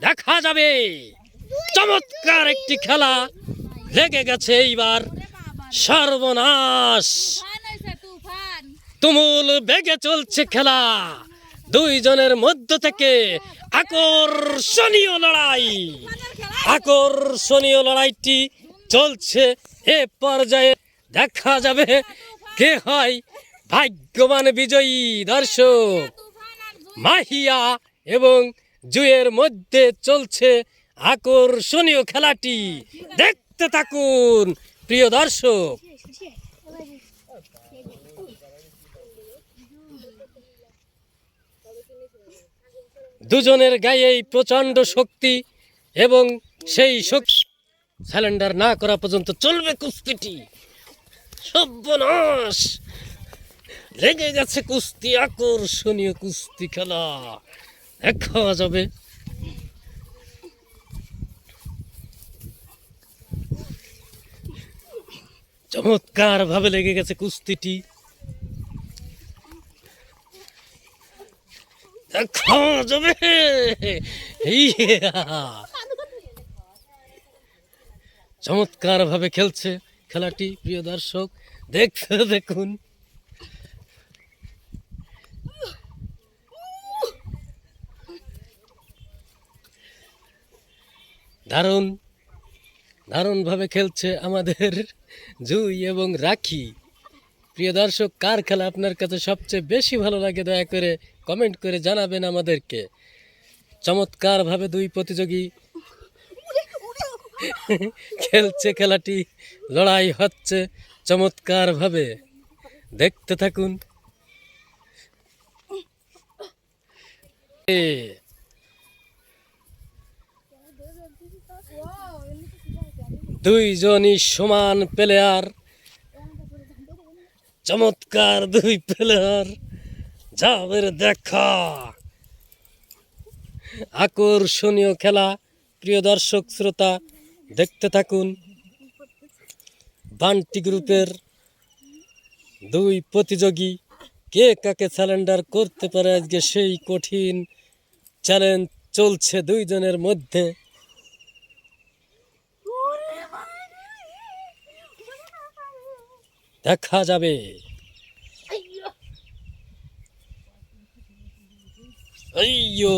দেখা যাবে। চমৎকার একটি খেলা লেগে গেছে এইবার। সর্বনাশ। তুমুল বেগে চলছে খেলা। দুইজনের মধ্য থেকে আকর্ষণীয় লড়াই। আকর্ষণীয় লড়াইটি চলছে এ পর্যায়ে। দেখা যাবে কে হয় ভাগ্যবান বিজয়ী দর্শক মাহিয়া এবং জুয়ের মধ্যে চলছে আকর্ষণীয় খেলাটি। দেখতে থাকুন, প্রিয় দর্শক। দুজনের গায়েই প্রচণ্ড শক্তি এবং সেই শক্তি স্যালেন্ডার না করা পর্যন্ত চলবে কুস্তিটি। সর্বনাশ! লেগে গেছে কুস্তি, আকর্ষণীয় কুস্তি খেলা। দেখা যাবে। চমৎকার ভাবে লেগে গেছে কুস্তিটি। দেখা যাবে। চমৎকার ভাবে খেলছে খেলাটি, প্রিয় দর্শক। দেখতে দেখুন। দারুণ, দারুণভাবে খেলছে আমাদের জুই এবং রাখি। প্রিয় দর্শক, কার খেলা আপনার কাছে সবচেয়ে বেশি ভালো লাগে দয়া করে কমেন্ট করে জানাবেন আমাদেরকে। চমৎকারভাবে দুই প্রতিযোগী খেলছে, খেলাটি লড়াই হচ্ছে চমৎকারভাবে। দেখতে থাকুন। দুইজনই সমান প্লেয়ার চমৎকার দুই প্লেয়ার যাবের দেখা। আকর্ষণীয় খেলা। প্রিয় দর্শক, শ্রোতা, দেখতে থাকুন। বান্টি গ্রুপের দুই প্রতিযোগী। কে কাকে স্যালেন্ডার করতে পারে আজকে সেই কঠিন চ্যালেঞ্জ চলছে দুইজনের মধ্যে। দেখা যাবে। আইয়ো।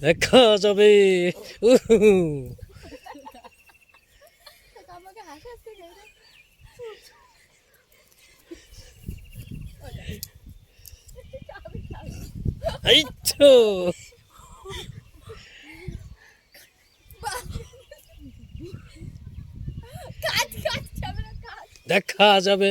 দেখা যাবে। উহু। দেখা যাবে।